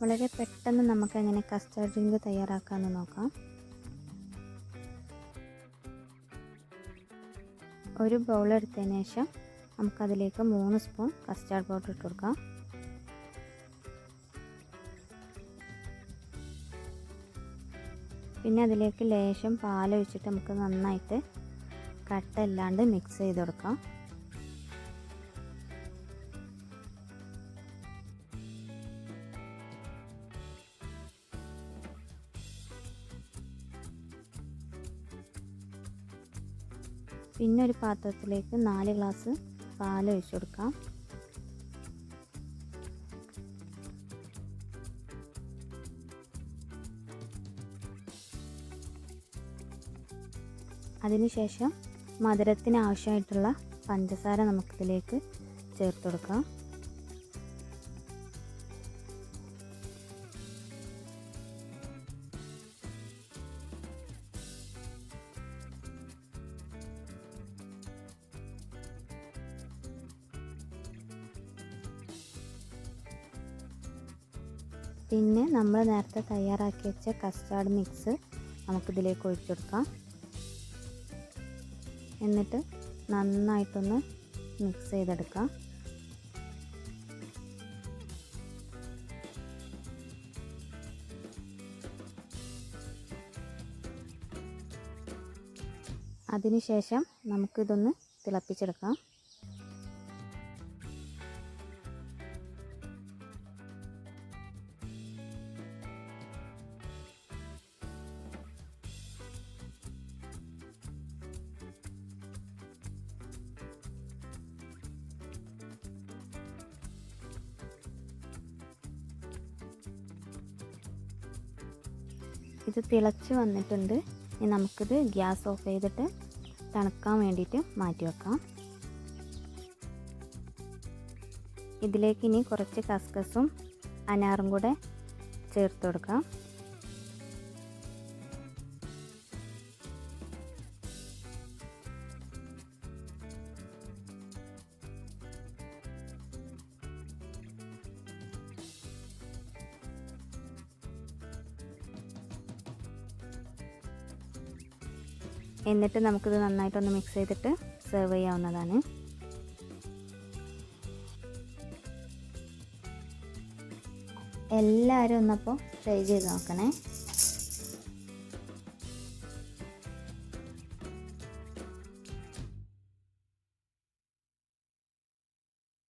വളരെ പെട്ടെന്ന് നമുക്ക് എങ്ങനെ കസ്റ്റാർഡ് ഡ്രിങ്ക് തയ്യാറാക്കാമെന്ന് നോക്കാം. ഒരു ബൗൾ എടുത്തതിന് ശേഷം നമുക്കതിലേക്ക് മൂന്ന് സ്പൂൺ കസ്റ്റാർഡ് പൗഡർ ഇട്ട് കൊടുക്കാം. പിന്നെ അതിലേക്ക് ലേശം പാലൊഴിച്ചിട്ട് നമുക്ക് നന്നായിട്ട് കട്ടല്ലാണ്ട് മിക്സ് ചെയ്ത് കൊടുക്കാം. പിന്നെ ഒരു പാത്രത്തിലേക്ക് നാല് ഗ്ലാസ് പാൽ ഒഴിച്ചു കൊടുക്കാം. അതിനുശേഷം മധുരത്തിന് ആവശ്യമായിട്ടുള്ള പഞ്ചസാര നമുക്കിതിലേക്ക് ചേർത്ത് കൊടുക്കാം. പിന്നെ നമ്മൾ നേരത്തെ തയ്യാറാക്കി വെച്ച കസ്റ്റാർഡ് മിക്സ് നമുക്കിതിലേക്ക് ഒഴിച്ചെടുക്കാം എന്നിട്ട് നന്നായിട്ടൊന്ന് മിക്സ് ചെയ്തെടുക്കാം. അതിനുശേഷം നമുക്കിതൊന്ന് തിളപ്പിച്ചെടുക്കാം. ഇത് തിളച്ച് വന്നിട്ടുണ്ട്. ഇനി നമുക്കിത് ഗ്യാസ് ഓഫ് ചെയ്തിട്ട് തണുക്കാൻ വേണ്ടിയിട്ട് മാറ്റി വെക്കാം. ഇതിലേക്ക് ഇനി കുറച്ച് കസ്കസും അനാറും കൂടെ ചേർത്ത് കൊടുക്കാം. എന്നിട്ട് നമുക്കിത് നന്നായിട്ടൊന്ന് മിക്സ് ചെയ്തിട്ട് സെർവ് ചെയ്യാവുന്നതാണ്. എല്ലാവരും ഒന്നപ്പോൾ ട്രൈ ചെയ്ത് നോക്കണേ.